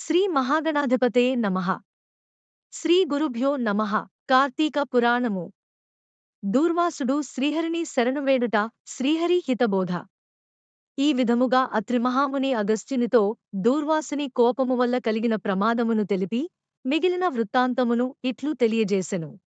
శ్రీ మహాగణాధిపతే నమ. శ్రీ గురుభ్యో నమః. కార్తీక పురాణము. దూర్వాసుడు శ్రీహరిని శరణువేడుట శ్రీహరి హితబోధ. ఈ విధముగా అత్రిమహాముని అగస్త్యునితో దూర్వాసుని కోపము వల్ల కలిగిన ప్రమాదమును తెలిపి మిగిలిన వృత్తాంతమును ఇట్లు తెలియజేసెను.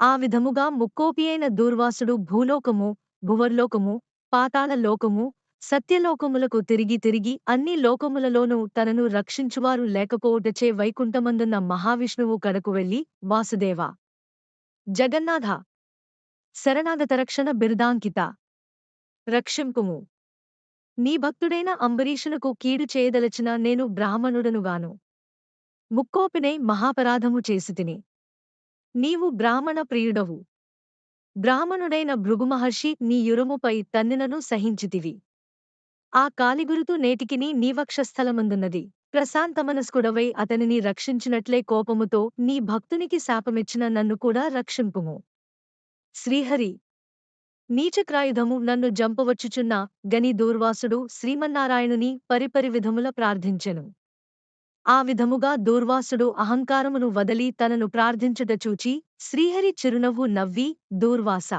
ఆ విధముగా ముక్కోపియైన దూర్వాసుడు భూలోకము భువర్లోకము పాతాళలోకము సత్యలోకములకు తిరిగి తిరిగి అన్ని లోకములలోనూ తనను రక్షించువారు లేకపోవటచే వైకుంఠమందున్న మహావిష్ణువు కడకు వెళ్ళి వాసుదేవ! జగన్నాథ! శరణాగతరక్షణ బిరుదాంకిత! రక్షింపుము! నీ భక్తుడైన అంబరీషునకు కీడు చేయదలచిన నేను బ్రాహ్మణుడనుగాను. ముక్కోపినై మహాపరాధము చేసితిని. నీవు బ్రాహ్మణ ప్రియుడవు. బ్రాహ్మణుడైన భృగుమహర్షి నీ యురముపై తన్నినను సహించితివి. ఆ కాలిగురుతు నేటికిని నీవక్షస్థలమందున్నది. ప్రశాంతమనస్కుడవై అతనిని రక్షించినట్లే కోపముతో నీ భక్తునికి శాపమిచ్చిన నన్ను కూడా రక్షింపుము. శ్రీహరి నీచక్రాయుధము నన్ను జంపవచ్చుచున్న గని దూర్వాసుడు శ్రీమన్నారాయణుని పరిపరి విధముల ప్రార్థించెను. ఆ విధముగా దూర్వాసుడు అహంకారమును వదలి తనను ప్రార్థించుట చూచి శ్రీహరి చిరునవ్వు నవ్వి దూర్వాస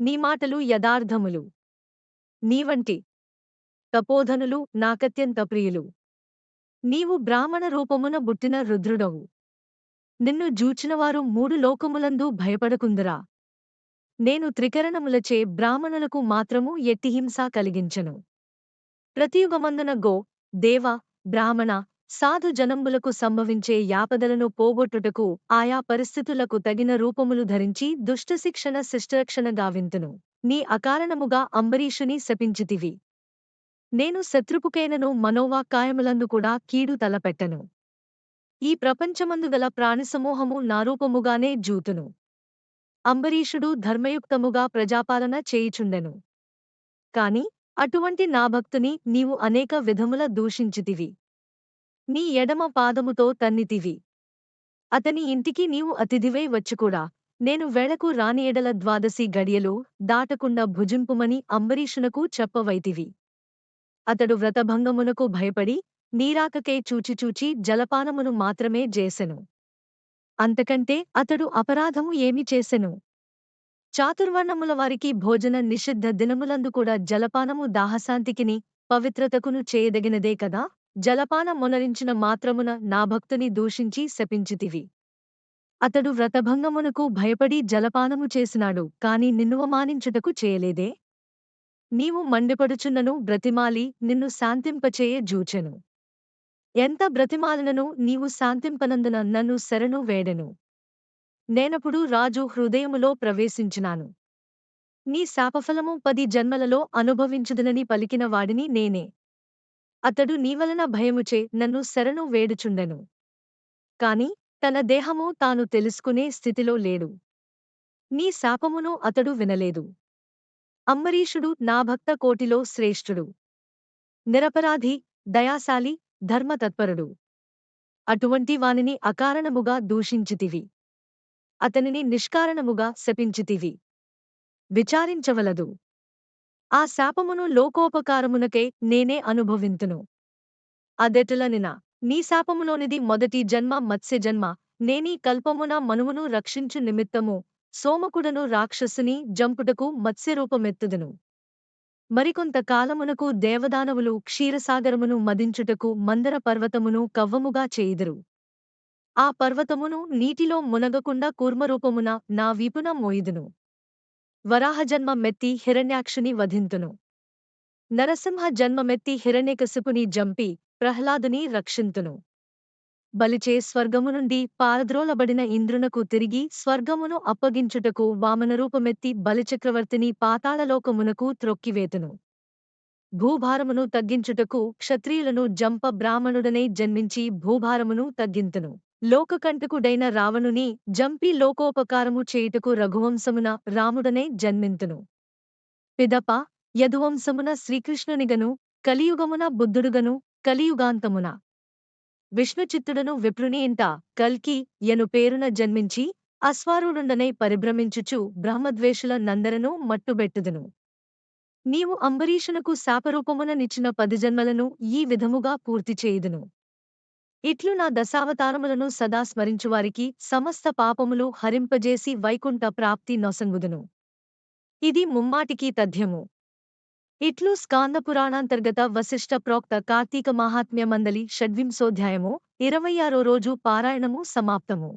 నీ మాటలు యథార్థములు. నీవంటి తపోధనులు నాకత్యంత ప్రియులు. నీవు బ్రాహ్మణ రూపమున బుట్టిన రుద్రుడవు. నిన్ను జూచినవారు మూడు లోకములందు భయపడకుందురా. నేను త్రికరణములచే బ్రాహ్మణులకు మాత్రము ఎట్టి హింస కలిగించను. ప్రతియుగమందున గో దేవ బ్రాహ్మణ సాధు జనంబులకు సంభవించే యాపదలను పోగొట్టుటకు ఆయా పరిస్థితులకు తగిన రూపములు ధరించి దుష్టశిక్షణ శిష్టరక్షణ గావింతును. నీ అకారణముగా అంబరీషుని శపించితివి. నేను శత్రుపుకేనను మనోవాక్కాయములందు కూడా కీడు తలపెట్టను. ఈ ప్రపంచమందుగల ప్రాణిసమూహము నారూపముగానే జూతును. అంబరీషుడు ధర్మయుక్తముగా ప్రజాపాలన చేయుచుండెను. కాని అటువంటి నా భక్తుని నీవు అనేక విధముల దూషించితివి. నీ ఎడమ పాదముతో తన్నితివి. అతని ఇంటికి నీవు అతిథివై వచ్చుకూడా. నేను వేళకు రాని ఎడల ద్వాదశి గడియలో దాటకుండా భుజింపుమని అంబరీషునకు చెప్పవైతివి. అతడు వ్రతభంగమునకు భయపడి నీరాకకే చూచిచూచి జలపానమును మాత్రమే చేసెను. అంతకంటే అతడు అపరాధము ఏమి చేసెను? చాతుర్వర్ణముల వారికి భోజన నిషిద్ధ దినములందు కూడా జలపానము దాహశాంతికిని పవిత్రతకును చేయదగినదే కదా? జలపాన మొనరించిన మాత్రమున నా భక్తుని దూషించి శపించితివి. అతడు వ్రతభంగమునకు భయపడి జలపానము చేసినాడు కాని నిన్నువమానించుటకు చేయలేదే? నీవు మండిపడుచున్నను బ్రతిమాలి నిన్ను శాంతింపచేయ జూచెను. ఎంత బ్రతిమాలినను నీవు శాంతింపనందున నన్ను శరణు వేడెను. నేనప్పుడు రాజు హృదయములో ప్రవేశించినాను. నీ శాపఫలము పది జన్మలలో అనుభవించుదనని పలికిన వాడిని నేనే. అతడు నీవలన భయముచే నన్ను శరణు వేడుచుండెను. కాని తన దేహము తాను తెలుసుకునే స్థితిలో లేడు. నీ శాపమును అతడు వినలేదు. అంబరీషుడు నా భక్త కోటిలో శ్రేష్ఠుడు. నిరపరాధి దయాశాలి ధర్మతత్పరుడు. అటువంటి వానిని అకారణముగా దూషించితివి. అతనిని నిష్కారణముగా శపించితివి. విచారించవలదు. ఆ శాపమును లోకోపకారమునకై నేనే అనుభవింతును. అదెటలనిన నీ శాపములోనిది మొదటి జన్మ మత్స్య జన్మ నేనీ కల్పమున మనువును రక్షించు నిమిత్తము సోమకుడను రాక్షసుని జంపుటకు మత్స్యరూపమెత్తుదును. మరికొంత కాలమునకు దేవదానవులు క్షీరసాగరమును మదించుటకు మందర పర్వతమును కవ్వముగా చేయుదురు. ఆ పర్వతమును నీటిలో మునగకుండా కూర్మరూపమున నా వీపున మోయుదును. వరాహజన్మ మెత్తి హిరణ్యాక్షుని వధింతును. నరసింహ జన్మమెత్తి హిరణ్యకశిపుని జంపి ప్రహ్లాదుని రక్షింతును. బలిచే స్వర్గము నుండి పారద్రోలబడిన ఇంద్రునకు తిరిగి స్వర్గమును అప్పగించుటకు వామనరూపమెత్తి బలిచక్రవర్తిని పాతాళలోకమునకు త్రొక్కివేతును. భూభారమును తగ్గించుటకు క్షత్రియులను జంప బ్రాహ్మణుడనై జన్మించి భూభారమును తగ్గింతును. లోకకంటకుడైన రావణుని జంపి లోకోపకారము చేయుటకు రఘువంశమున రాముడనే జన్మింతును. పిదప యదువంశమున శ్రీకృష్ణునిగను కలియుగమున బుద్ధుడుగను కలియుగాంతమున విష్ణుచిత్తుడను విప్రుని ఇంట కల్కి యను పేరున జన్మించి అశ్వారుడుండనై పరిభ్రమించుచు బ్రహ్మద్వేషుల నందరను మట్టుబెట్టుదును. నీవు అంబరీషునకు శాపరూపమున నిచ్చిన పది జన్మలను ఈ విధముగా పూర్తి చేయుదును. ఇట్లు నా దశావతారములను సదా స్మరించువారికి సమస్త పాపములు హరింపజేసి వైకుంఠ ప్రాప్తి నొసంగుదును. ఇది ముమ్మాటికీ తథ్యము. ఇట్లు స్కాందపురాణాంతర్గత వశిష్ఠ ప్రోక్త కార్తీక మాహాత్మ్య మందలి షడ్వింశోధ్యాయము ఇరవై ఆరో రోజు పారాయణము సమాప్తము